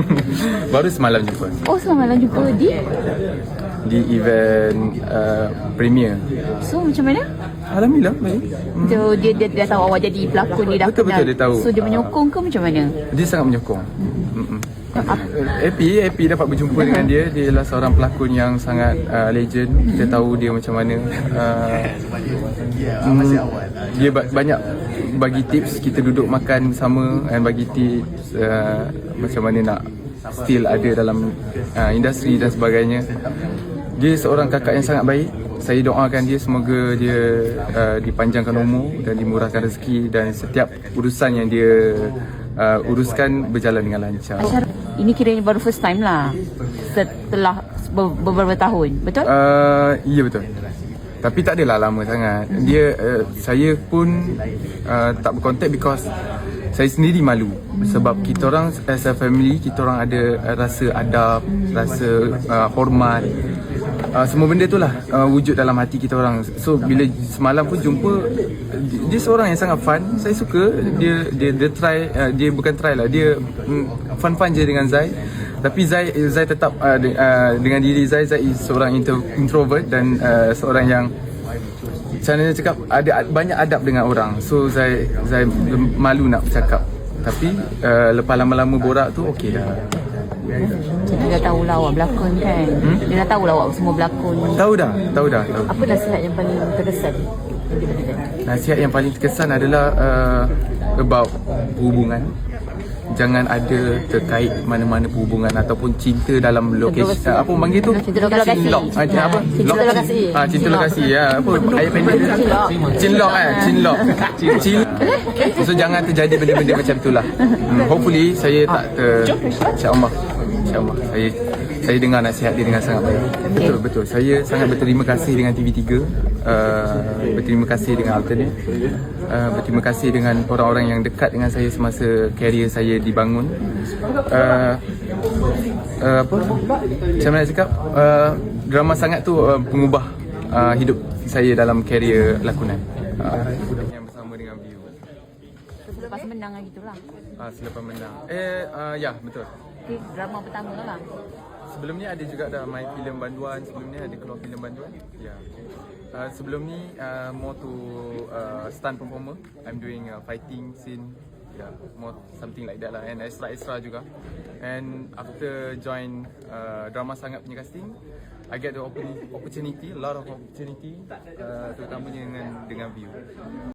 Baru semalam jumpa Oh semalam jumpa di di event uh, premiere. So macam mana? Alhamdulillah baik. Hmm. So dia, dia, dia tahu awak jadi pelakon dia dah Betul, betul, kenal. dia tahu. So dia menyokong ke macam mana? Dia sangat menyokong. Mm-mm. Happy, happy dapat berjumpa dengan dia. Dia adalah seorang pelakon yang sangat uh, legend. Kita tahu dia macam mana. Uh, mm, dia ba- banyak bagi tips kita duduk makan bersama dan bagi tips uh, macam mana nak still ada dalam uh, industri dan sebagainya. Dia seorang kakak yang sangat baik. Saya doakan dia semoga dia uh, dipanjangkan umur dan dimurahkan rezeki dan setiap urusan yang dia uh, uruskan berjalan dengan lancar. Ini kiranya baru first time lah setelah be- beberapa tahun. Betul? Uh, ya betul. Tapi tak adalah lama sangat. Dia uh, saya pun uh, tak berkontak because saya sendiri malu sebab kita orang as a family kita orang ada rasa adab, rasa uh, hormat. Uh, semua benda tu lah uh, wujud dalam hati kita orang. So bila semalam pun jumpa dia, seorang yang sangat fun. Saya suka dia dia dia try uh, dia bukan try lah. Dia mm, fun-fun je dengan Zai. Tapi Zai Zai tetap uh, de, uh, dengan diri Zai Zai seorang intro, introvert dan uh, seorang yang nak cakap ada banyak adab dengan orang. So Zai Zai malu nak bercakap. Tapi uh, lepas lama-lama borak tu okey dah. Dia dah tahu lah awak berlakon kan? Hmm? Dia dah tahu lah awak semua berlakon. Tahu dah, tahu dah. Tahu. Apa nasihat yang paling terkesan yang? Nasihat yang paling terkesan adalah uh, about hubungan. Jangan ada terkait mana-mana perhubungan ataupun cinta dalam lokasi. lokasi. Uh, apa panggil tu? Cinta lokasi. Cinlok. Ah, Ha, apa? cinta lokasi. Ah, cinta lokasi. Ya, apa? Ayat pendek dia. Cinlok. Eh, cinlok. Cin. So jangan terjadi benda-benda macam itulah. Hmm, hopefully saya tak ter insya-Allah. Insya-Allah. Saya saya dengar nasihat dia dengan sangat baik. Betul betul. Saya sangat berterima kasih dengan TV3. Uh, berterima kasih dengan Alternate. Uh, berterima kasih dengan orang-orang yang dekat dengan saya semasa karier saya dibangun. Uh, uh, apa? Macam mana nak cakap? Uh, drama sangat tu uh, pengubah uh, hidup saya dalam karier lakonan. Uh, yang bersama dengan View. Selepas menang lah gitulah. Uh, selepas menang. Eh, uh, ya betul. Okay, drama pertama lah. Sebelum ni ada juga dah main filem banduan, sebelum ni ada keluar filem banduan. Ya. Uh, sebelum ni uh, more to uh, stunt performer. I'm doing uh, fighting scene. Yeah, more something like that lah and extra extra juga. And after join uh, drama sangat punya casting, I get the opportunity, lot of opportunity, uh, terutamanya dengan dengan view.